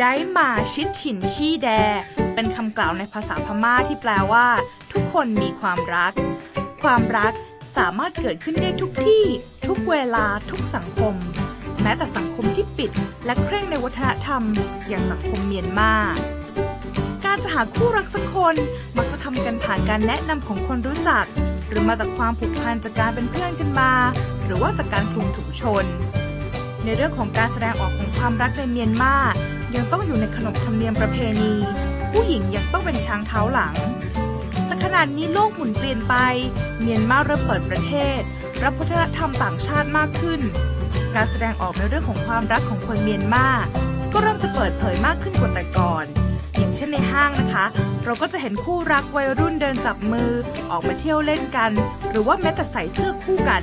ได้มาชิดฉินชี่แด เป็นคำกล่าวในภาษาพม่าที่แปลว่า ทุกคนมีความรัก ความรักสามารถเกิดขึ้นได้ทุกที่ ทุกเวลาทุกสังคม แม้แต่สังคมที่ปิด และเคร่งในวัฒนธรรม อย่างสังคมเมียนมาการจะหาคู่รักสักคน มักจะทำกันผ่านการแนะนำของคนรู้จัก หรือมาจากความผูกพันจากการเป็นเพื่อนกันมา หรือว่าจากการคลุมถุงชน ในเรื่องของการแสดงออกของความรักในเมียนมายังต้องอยู่ในขนบธรรมเนียมประเพณี ผู้หญิงยังต้องเป็นช้างเท้าหลัง แต่ขนาดนี้โลกหมุนเปลี่ยนไป เมียนมาเริ่มเปิดประเทศ รับวัฒนธรรมต่างชาติมากขึ้น การแสดงออกในเรื่องของความรักของคนเมียนมาก็เริ่มจะเปิดเผยมากขึ้นกว่าแต่ก่อน อย่างเช่นในห้างนะคะ เราก็จะเห็นคู่รักวัยรุ่นเดินจับมือ ออกมาเที่ยวเล่นกัน หรือว่าแม้แต่ใส่เสื้อคู่กัน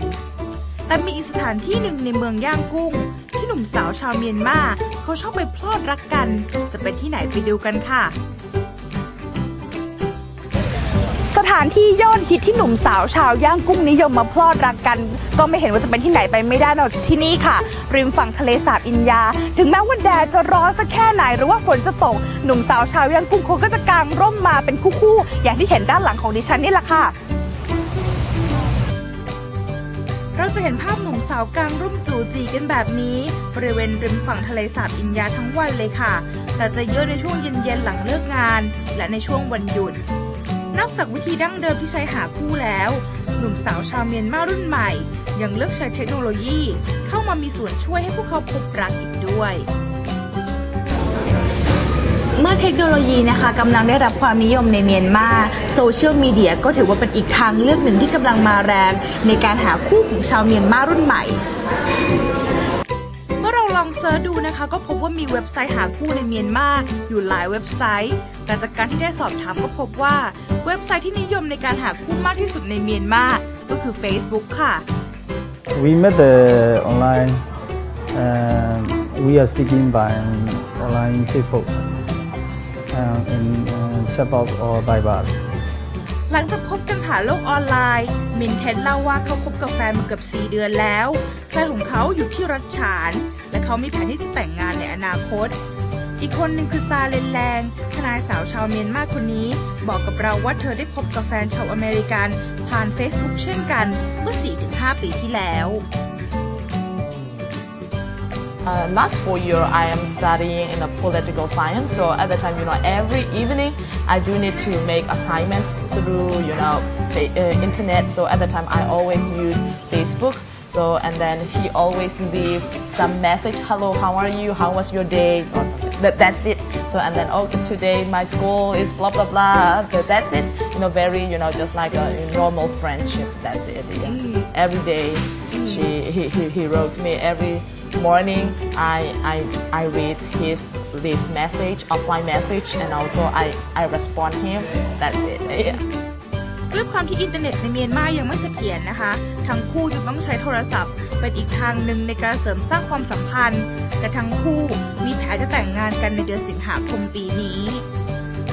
แต่มีอีกสถานที่หนึ่งในเมืองย่างกุ้ง ที่หนุ่มสาวชาวเมียนมาเขาชอบไปพลอดรักกัน จะเป็นที่ไหนไปดูกันค่ะ สถานที่ยอดฮิตที่หนุ่มสาวชาวย่างกุ้งนิยมมาพลอดรักกัน ก็ไม่เห็นว่าจะเป็นที่ไหนไปไม่ได้นอกจากที่นี่ค่ะ ริมฝั่งทะเลสาบอินยา ถึงแม้ว่าแดดจะร้อนสักแค่ไหนหรือว่าฝนจะตก หนุ่มสาวชาวย่างกุ้งเขาก็จะกางร่มมาเป็นคู่ๆอย่างที่เห็นด้านหลังของดิฉันนี่แหละค่ะ จะเห็นภาพหนุ่มสาวกลางรุ่มจูจีกันแบบนี้ บริเวณริมฝั่งทะเลสาบอินยาทั้งวันเลยค่ะ แต่จะเยอะในช่วงเย็นๆหลังเลิกงาน และในช่วงวันหยุด นอกจากวิธีดั้งเดิมที่ใช้หาคู่แล้ว หนุ่มสาวชาวเมียนมารุ่นใหม่ ยังเลือกใช้เทคโนโลยี เข้ามามีส่วนช่วยให้พวกเขาพบรักอีกด้วย เมื่อเทคโนโลยีนะคะกำลังได้รับความนิยมในเมียนมาโซเชียลมีเดียก็ถือว่าเป็นอีกทางเลือกหนึ่งที่กำลังมาแรง ในการหาคู่ของชาวเมียนมารุ่นใหม่เมื่อเราลองเซิร์ชดูนะคะก็พบว่ามีเว็บไซต์หาคู่ในเมียนมาอยู่หลายเว็บไซต์ แต่จากการที่ได้สอบถามก็พบว่าเว็บไซต์ที่นิยมในการหาคู่มากที่สุดในเมียนมาก็คือ Facebook ค่ะ We met the online. Uh, we are speaking by online Facebook, uh, in uh, chatbot or by bar. หลังจากพบกันผ่านโลกออนไลน์มินเทนเล่าว่าเขาคบกับแฟนมาเกือบ4 เดือนแล้วแฟนของเขาอยู่ที่รัฐฉาน และเขามีแผนที่จะแต่งงานในอนาคต อีกคนหนึ่งคือซาเลนแลงทนายสาวชาวเมียนมาคนนี้ บอกกับเราว่าเธอได้พบกับแฟนชาวอเมริกัน ผ่าน Facebook เช่นกันเมื่อ 4-5 ปีที่แล้ว Uh, last four year, I am studying in a political science. So at the time, you know, every evening I do need to make assignments through, you know, uh, internet. So at the time, I always use Facebook. So and then he always leave some message. Hello, how are you? How was your day? Or something. That, that's it. So and then oh, today my school is blah blah blah. That, that's it. You know, very you know, just like a normal friendship. That's it. Yeah. Every day, she he, he, he wrote me every morning I, I, I read his leave message, offline message, and also I, I respond him. That's it. Yeah. ด้วยความที่อินเทอร์เน็ตในเมียนมายังไม่เสถียรนะคะ ทั้งคู่จึงต้องใช้โทรศัพท์ เป็นอีกทางหนึ่งในการเสริมสร้างความสัมพันธ์ และทั้งคู่มีแผนจะแต่งงานกันในเดือนสิงหาคมปีนี้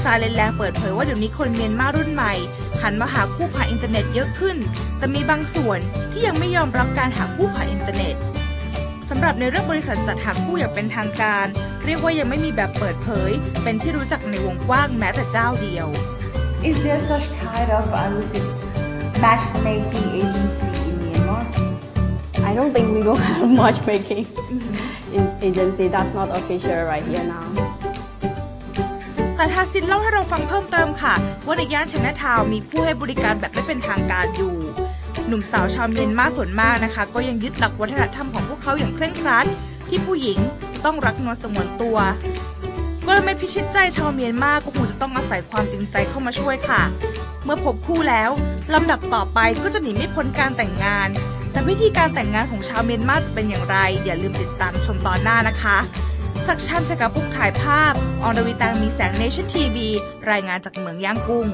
ซาเลนแลงเปิดเผยว่าเดี๋ยวนี้คนเมียนมารุ่นใหม่ หันมาหาคู่ผ่านอินเทอร์เน็ตเยอะขึ้น แต่มีบางส่วนที่ยังไม่ยอมรับการหาคู่ผ่านอินเทอร์เน็ต สำหรับในเรื่องบริษัทจัดหาคู่อย่างเป็นทางการ เรียกว่ายังไม่มีแบบเปิดเผย เป็นที่รู้จักในวงกว้างแม้แต่เจ้าเดียว Is there such kind of I would say matchmaking agency in Myanmar? I don't think we don't have matchmaking in- agency. That's not official right here now. แต่ทาซินเล่าให้เราฟังเพิ่มเติมค่ะ ว่าในย่านชนะทาวน์มีผู้ให้บริการแบบไม่เป็นทางการอยู่ หนุ่มสาวชาวเมียนมาส่วนมากนะคะ ก็ยังยึดหลักวัฒนธรรมของพวกเขาอย่างเคร่งครัด ที่ผู้หญิงจะต้องรักนวลสงวนตัวกลเม็ดพิชิตใจชาวเมียนมาก็คงจะต้องอาศัยความจริงใจเข้ามาช่วยค่ะ เมื่อพบคู่แล้วลำดับต่อไปก็จะหนีไม่พ้นการแต่งงาน แต่วิธีการแต่งงานของชาวเมียนมาจะเป็นอย่างไร อย่าลืมติดตามชมตอนหน้านะคะ สักชันจากกับพุ่งถ่ายภาพออนดวิตังมีแสงเนชั่นทีวีรายงานจากเมืองย่างกุ้ง